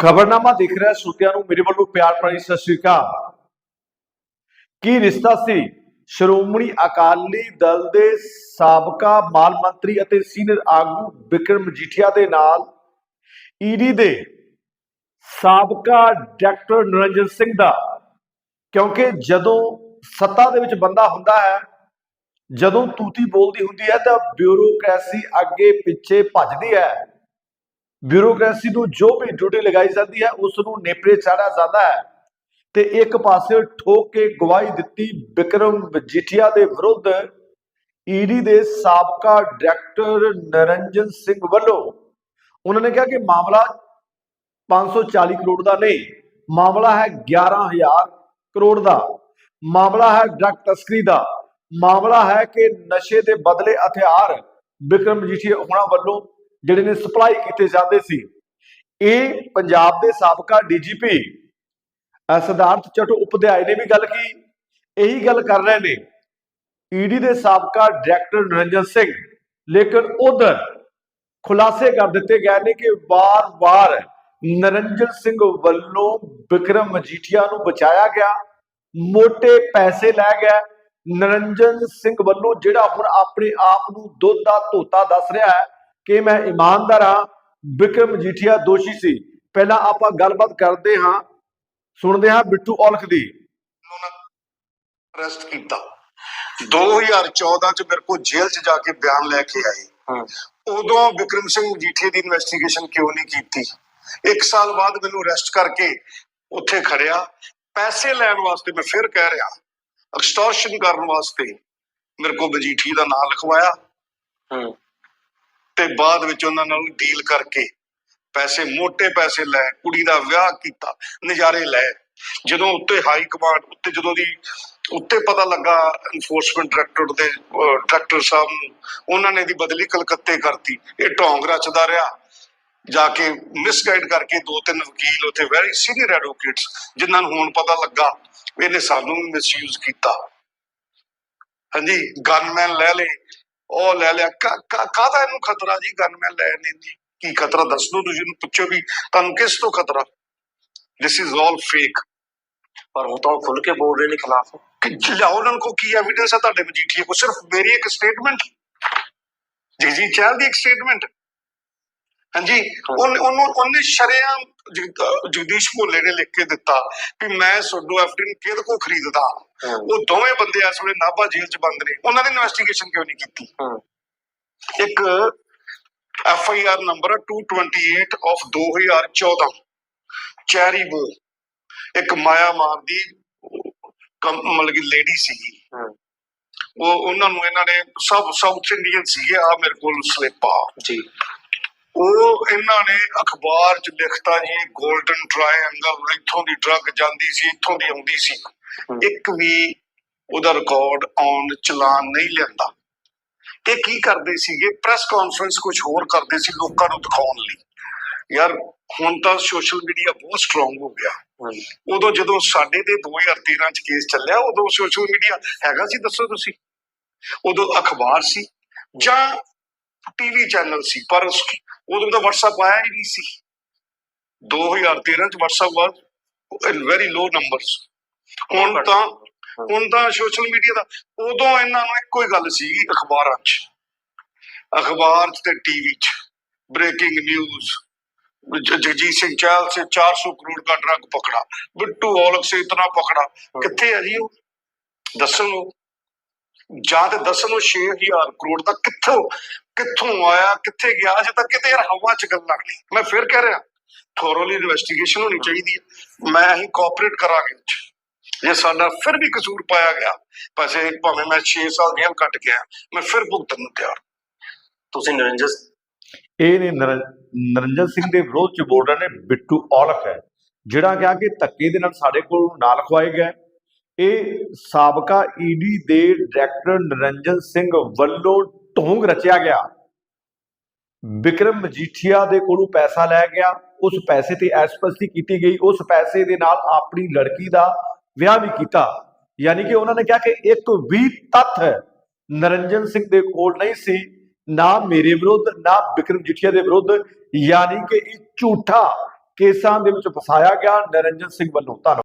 ਖਬਰਨਾਮਾ ਦੇਖ ਰਿਹਾ ਸਰੋਤਿਆਂ ਨੂੰ ਮੇਰੇ ਵੱਲੋਂ ਪਿਆਰ ਭਰੀ ਸਤਿ ਸ੍ਰੀ ਅਕਾਲ। ਕੀ ਰਿਸ਼ਤਾ ਸੀ? ਸ਼੍ਰੋਮਣੀ ਅਕਾਲੀ ਦਲ ਦੇ ਸਾਬਕਾ ਮਾਲ ਮੰਤਰੀ ਅਤੇ ਸੀਨੀਅਰ ਆਗੂ ਵਿਕਰਮ ਮਜੀਠੀਆ ਦੇ ਨਾਲ ਈਡੀ ਦੇ ਸਾਬਕਾ ਡਾਕਟਰ ਨਰਿੰਦਰ ਸਿੰਘ ਦਾ। ਕਿਉਂਕਿ ਜਦੋਂ ਸੱਤਾ ਦੇ ਵਿੱਚ ਬੰਦਾ ਹੁੰਦਾ ਹੈ, ਜਦੋਂ ਤੂਤੀ ਬੋਲਦੀ ਹੁੰਦੀ ਹੈ ਤਾਂ ਬਿਊਰੋਕ੍ਰੇਸੀ ਅੱਗੇ ਪਿੱਛੇ ਭੱਜਦੀ ਹੈ। ਬਿਊਰੋਕ੍ਰੇਸੀ ਨੂੰ ਜੋ ਵੀ ਡਿਊਟੀ ਲਗਾਈ ਜਾਂਦੀ ਹੈ ਉਸ ਨੂੰ ਨੇਪਰੇ ਚਾੜਿਆ ਜਾਂਦਾ ਹੈ। ਤੇ ਇੱਕ ਪਾਸੇ ਠੋਕ ਕੇ ਗਵਾਹੀ ਦਿੱਤੀ ਵਿਕਰਮ ਮਜੀਠੀਆ ਦੇ ਵਿਰੁੱਧ ਈਡੀ ਦੇ ਸਾਬਕਾ ਡਾਇਰੈਕਟਰ ਨਰਿੰਜਨ ਸਿੰਘ ਵੱਲੋਂ। ਉਹਨਾਂ ਨੇ ਕਿਹਾ ਕਿ ਮਾਮਲਾ 540 ਕਰੋੜ ਦਾ ਨਹੀਂ, ਮਾਮਲਾ ਹੈ 11000 ਕਰੋੜ ਦਾ। ਮਾਮਲਾ ਹੈ ਡਰੱਗ ਤਸਕਰੀ ਦਾ। ਮਾਮਲਾ ਹੈ ਕਿ ਨਸ਼ੇ ਦੇ ਬਦਲੇ ਹਥਿਆਰ ਵਿਕਰਮ ਮਜੀਠੀਆ ਉਹਨਾਂ ਵੱਲੋਂ ਜਿਹੜੇ ਨੇ ਸਪਲਾਈ ਕੀਤੇ ਜਾਂਦੇ ਸੀ। ਇਹ ਪੰਜਾਬ ਦੇ ਸਾਬਕਾ ਡੀਜੀਪੀ ਸਿਧਾਰਥ ਚਟੋ ਉਪਧਿਆਏ ਨੇ ਵੀ ਗੱਲ ਕੀ। ਇਹੀ ਗੱਲ ਕਰ ਰਹੇ ਨੇ। ਈਡੀ ਦੇ ਸਾਬਕਾ ਡਾਇਰੈਕਟਰ ਨਰਿੰਜਨ ਸਿੰਘ, ਲੇਕਿਨ ਉਧਰ ਖੁਲਾਸੇ ਕਰ ਦਿੱਤੇ ਗਏ ਨੇ ਕਿ ਵਾਰ-ਵਾਰ ਨਰਿੰਜਨ ਸਿੰਘ ਵੱਲੋਂ ਵਿਕਰਮ ਮਜੀਠੀਆ ਨੂੰ ਬਚਾਇਆ ਗਿਆ ਮੋٹے ਪੈਸੇ ਲੈ ਗਿਆ। ਨਰਿੰਜਨ ਸਿੰਘ ਵੱਲੋਂ ਜਿਹੜਾ ਹੁਣ ਆਪਣੇ ਆਪ ਨੂੰ ਦੁੱਧ ਦਾ ਧੋਤਾ ਦੱਸ ਰਿਹਾ ਹੈ ਕਿ ਮੈਂ ਇਮਾਨਦਾਰ ਹਾਂ ਵਿਕਰਮ ਮਜੀਠੀਆ ਦੋਸ਼ੀ ਸੀ। ਪਹਿਲਾਂ ਆਪਾਂ ਗੱਲਬਾਤ ਕਰਦੇ ਹਾਂ ਸੁਣਦੇ ਹਾਂ ਬਿੱਟੂ ਔਲਖ ਦੀ। ਅਰੈਸਟ ਕੀਤਾ। 2014 ਚ ਮੇਰੇ ਕੋਲ ਜੇਲ੍ਹ ਚ ਜਾ ਕੇ ਬਿਆਨ ਲੈ ਕੇ ਆਏ। ਉਦੋਂ ਵਿਕਰਮ ਸਿੰਘ ਮਜੀਠੀਆ ਦੀ ਇਨਵੈਸਟੀਗੇਸ਼ਨ ਕਿਉਂ ਨਹੀਂ ਕੀਤੀ? ਇੱਕ ਸਾਲ ਬਾਅਦ ਮੈਨੂੰ ਅਰੈਸਟ ਕਰਕੇ ਉੱਥੇ ਖੜਿਆ। ਪੈਸੇ ਲੈਣ ਵਾਸਤੇ ਮੈਂ ਫਿਰ ਕਹਿ ਰਿਹਾ। ਐਕਸਟੋਰਸ਼ਨ ਕਰਨ ਵਾਸਤੇ ਮੇਰੇ ਕੋਲ ਮਜੀਠੀ ਦਾ ਨਾਮ ਲਿਖਵਾਇਆ। ਤੇ ਬਾਅਦ ਵਿੱਚ ਉਹਨਾਂ ਨਾਲ ਡੀਲ ਕਰਕੇ ਪੈਸੇ, ਮੋٹے ਪੈਸੇ ਲੈ, ਕੁੜੀ ਦਾ ਵਿਆਹ ਕੀਤਾ, ਨਜ਼ਾਰੇ ਲੈ ਜਦੋਂ ਉੱਤੇ ਹਾਈ ਕਮਾਂਡ ਉੱਤੇ ਜਦੋਂ ਦੀ ਉੱਤੇ ਪਤਾ ਲੱਗਾ ਐਨਫੋਰਸਮੈਂਟ ਡਾਇਰੈਕਟਰ ਦੇ ਡਾਇਰੈਕਟਰ ਸਾਹਿਬ ਨੂੰ, ਉਹਨਾਂ ਨੇ ਦੀ ਬਦਲੀ ਕਲਕੱਤੇ ਕਰਤੀ। ਇਹ ਢੋਂਗ ਰਚਦਾ ਰਿਹਾ। ਜਾ ਕੇ ਮਿਸਗਾਈਡ ਕਰਕੇ ਦੋ ਤਿੰਨ ਵਕੀਲ ਉੱਥੇ ਵੈਰੀ ਸੀਨੀਅਰ ਐਡਵੋਕੇਟਸ ਜਿਨ੍ਹਾਂ ਨੂੰ ਹੁਣ ਪਤਾ ਲੱਗਾ, ਇਹਨੇ ਸਾਨੂੰ ਮਿਸਯੂਜ਼ ਕੀਤਾ। ਹਾਂਜੀ ਗਨਮੈਨ ਲੈ ਲਏ। ਉਹ ਲੈ ਲਿਆ। ਕਾਹਦਾ ਇਹਨੂੰ ਖਤਰਾ ਜੀ? ਗਨਮੈਨ ਲੈ ਨੇ ਕੀ ਖਤਰਾ? ਦੱਸ ਦੋ ਤੁਸੀਂ ਇਹਨੂੰ, ਪੁੱਛੋ ਵੀ ਤੁਹਾਨੂੰ ਕਿਸ ਤੋਂ ਖਤਰਾ? ਦਿਸ ਇਜ਼ ਆਲ ਫੇਕ ਪਰ ਉਹ ਤਾਂ ਖੁੱਲ ਕੇ ਬੋਲ ਰਹੇ ਨੇ ਖਿਲਾਫ। ਕਿ ਲਿਆਓ ਉਹਨਾਂ ਕੋਲ ਕੀ ਐਵੀਡੈਂਸ ਹੈ ਤੁਹਾਡੇ ਮਜੀਠੀਏ ਕੋ ਸਿਰਫ ਮੇਰੀ ਇੱਕ ਸਟੇਟਮੈਂਟ ਜਗਜੀਤ ਚਹਿਲ ਦੀ ਇੱਕ ਸਟੇਟਮੈਂਟ ਹਾਂਜੀ, ਉਹਨੇ ਉਹਨੂੰ ਉਹਨੇ ਸ਼ਰੇਆਮ ਜਗਦੀਸ਼ ਭੋਲੇ ਨੇ ਲਿਖ ਕੇ ਦਿੱਤਾ ਕਿ ਮੈਂ ਸੋਡੋ ਐਫਡੀਨ ਕਿਹਦੇ ਕੋ ਖਰੀਦਦਾ? ਉਹ ਦੋਵੇਂ ਬੰਦੇ ਇਸ ਵੇਲੇ ਨਾਭਾ ਜੇਲ੍ਹ ਚ ਬੰਦ ਨੇ। ਉਹਨਾਂ ਦੀ ਇਨਵੈਸਟੀਗੇਸ਼ਨ ਕਿਉਂ ਨਹੀਂ ਕੀਤੀ? ਇੱਕ F I R number 228 of 2014 ਚੈਰੀਬੋ ਇੱਕ ਮਾਇਆ ਮਾਰ ਦੀ ਮਤਲਬ ਕਿ ਲੇਡੀ ਸੀਗੀ। ਉਹ ਉਹਨਾਂ ਨੂੰ ਇਹਨਾਂ ਨੇ ਸਭ ਸਾਊਥ ਇੰਡੀਅਨ ਸੀਗੇ ਆ ਮੇਰੇ ਕੋਲ ਸਲਿੱਪ। ਆ ਜੀ। ਉਹ ਇਹਨਾਂ ਨੇ ਅਖਬਾਰ 'ਚ ਲਿਖਤਾ ਜੀ 골ਡਨ ਟ੍ਰਾਇੰਗਲ ਇੱਥੋਂ ਦੀ ਡਰੱਗ ਜਾਂਦੀ ਸੀ ਇੱਥੋਂ ਦੀ ਆਉਂਦੀ ਸੀ। ਇੱਕ ਵੀ ਉਹਦਾ ਰਿਕਾਰਡ ਆਨ ਚਲਾਨ ਨਹੀਂ ਲਿਆਂਦਾ ਇਹ ਕੀ ਕਰਦੇ ਸੀਗੇ? ਪ੍ਰੈਸ ਕਾਨਫਰੰਸ ਕੁਝ ਹੋਰ ਕਰਦੇ ਸੀ ਲੋਕਾਂ ਨੂੰ ਦਿਖਾਉਣ ਲਈ। ਯਾਰ ਹੁਣ ਤਾਂ ਸੋਸ਼ਲ ਮੀਡੀਆ ਬਹੁਤ ਸਟਰੋਂਗ ਹੋ ਗਿਆ। ਉਦੋਂ ਜਦੋਂ ਸਾਡੇ ਦੇ 2013 ਚ ਕੇਸ ਚੱਲਿਆ ਉਦੋਂ ਸੋਸ਼ਲ ਮੀਡੀਆ ਹੈਗਾ ਸੀ ਦੱਸੋ ਤੁਸੀਂ? ਉਦੋਂ ਅਖਬਾਰ ਸੀ। ਜਾਂ ਟੀਵੀ ਚੈਨਲ ਸੀ ਪਰ ਉਸ- ਉਦੋਂ ਤਾਂ WhatsApp ਆਇਆ ਹੀ ਨਹੀਂ ਸੀ 2013 ਚ WhatsApp was in very low numbers ਹੁਣ ਤਾਂ ਹੁਣ ਤਾਂ ਸੋਸ਼ਲ ਮੀਡੀਆ ਦਾ ਉਦੋਂ ਇਹਨਾਂ ਨੂੰ ਇੱਕੋ ਹੀ ਗੱਲ ਸੀ ਅਖਬਾਰਾਂ 'ਚ ਅਖਬਾਰ 'ਚ ਤੇ ਟੀਵੀ 'ਚ ब्रेकिंग न्यूज जगजीत सिंह चाल से 400 करोड़ का ड्रग पकड़ा बिट्टू औलख से इतना पकड़ा कितने है जी ਉਹ ਦੱਸਣ ਉਹ ਜਾਂ ਤੇ ਦੱਸਣ ਉਹ 6000 ਕਰੋੜ ਦਾ ਕਿੱਥੋਂ ਕਿੱਥੋਂ ਆਇਆ ਕਿੱਥੇ ਗਿਆ ਅਜੇ ਤੱਕ ਕਿਤੇ ਯਾਰ ਹਵਾ ਚ ਗੱਲਾਂ ਨਹੀਂ ਮੈਂ ਫਿਰ ਕਹਿ ਰਿਹਾ ਥੋਰੋਲੀ ਇਨਵੈਸਟੀਗੇਸ਼ਨ ਹੋਣੀ ਚਾਹੀਦੀ ਹੈ। ਮੈਂ ਹੀ ਕੋਆਪਰੇਟ ਕਰਾਂਗੇ। ਜੇ ਸਾਡਾ ਫਿਰ ਵੀ ਕਸੂਰ ਪਾਇਆ ਗਿਆ ਪੈਸੇ ਭਾਵੇਂ ਮੈਂ 6 ਸਾਲ ਜੇਲ੍ਹ ਕੱਟ ਗਿਆ ਮੈਂ ਫਿਰ ਭੁਗਤਣ ਨੂੰ ਤਿਆਰ ਤੁਸੀਂ ਨਰਿੰਜਨ ਇਹ ਨੇ ਨਰ- ਨਰਿੰਜਨ ਸਿੰਘ ਦੇ ਵਿਰੋਧ ਚ ਬੋਲ ਰਹੇ ਨੇ ਬਿੱਟੂ ਔਲਖ ਹੈ ਜਿਹੜਾ ਕਿਹਾ ਕਿ ਧੱਕੇ ਦੇ ਨਾਲ ਸਾਡੇ ਕੋਲ ਨਾ ਲਿਖਵਾਏ ਗਏ ਇਹ ਸਾਬਕਾ ਈਡੀ ਦੇ ਡਾਇਰੈਕਟਰ ਨਰਿੰਜਨ ਸਿੰਘ ਵੱਲੋਂ ਢੋਂਗ ਰਚਿਆ ਗਿਆ। ਵਿਕਰਮ ਮਜੀਠੀਆ ਦੇ ਕੋਲੋਂ ਪੈਸਾ ਲੈ ਗਿਆ। ਉਸ ਪੈਸੇ ਤੇ ਐਸਪਸਟੀ ਕੀਤੀ ਗਈ। ਉਸ ਪੈਸੇ ਦੇ ਨਾਲ ਆਪਣੀ ਲੜਕੀ ਦਾ ਵਿਆਹ ਵੀ ਕੀਤਾ। ਯਾਨੀ ਕਿ ਉਹਨਾਂ ਨੇ ਕਿਹਾ ਕਿ ਇੱਕ ਵੀ ਤੱਥ ਨਰਿੰਜਨ ਸਿੰਘ ਦੇ ਕੋਲ ਨਹੀਂ ਸੀ। ਨਾ ਮੇਰੇ ਵਿਰੁੱਧ, ਨਾ ਵਿਕਰਮ ਜੀਠੀਆ ਦੇ ਵਿਰੁੱਧ। ਯਾਨੀ ਕਿ ਇਹ ਝੂਠਾ ਕੇਸਾਂ ਦੇ ਵਿੱਚ ਫਸਾਇਆ ਗਿਆ ਨਿਰੰਜਨ ਸਿੰਘ ਵੱਲੋਂ। ਧੰਨਵਾਦ।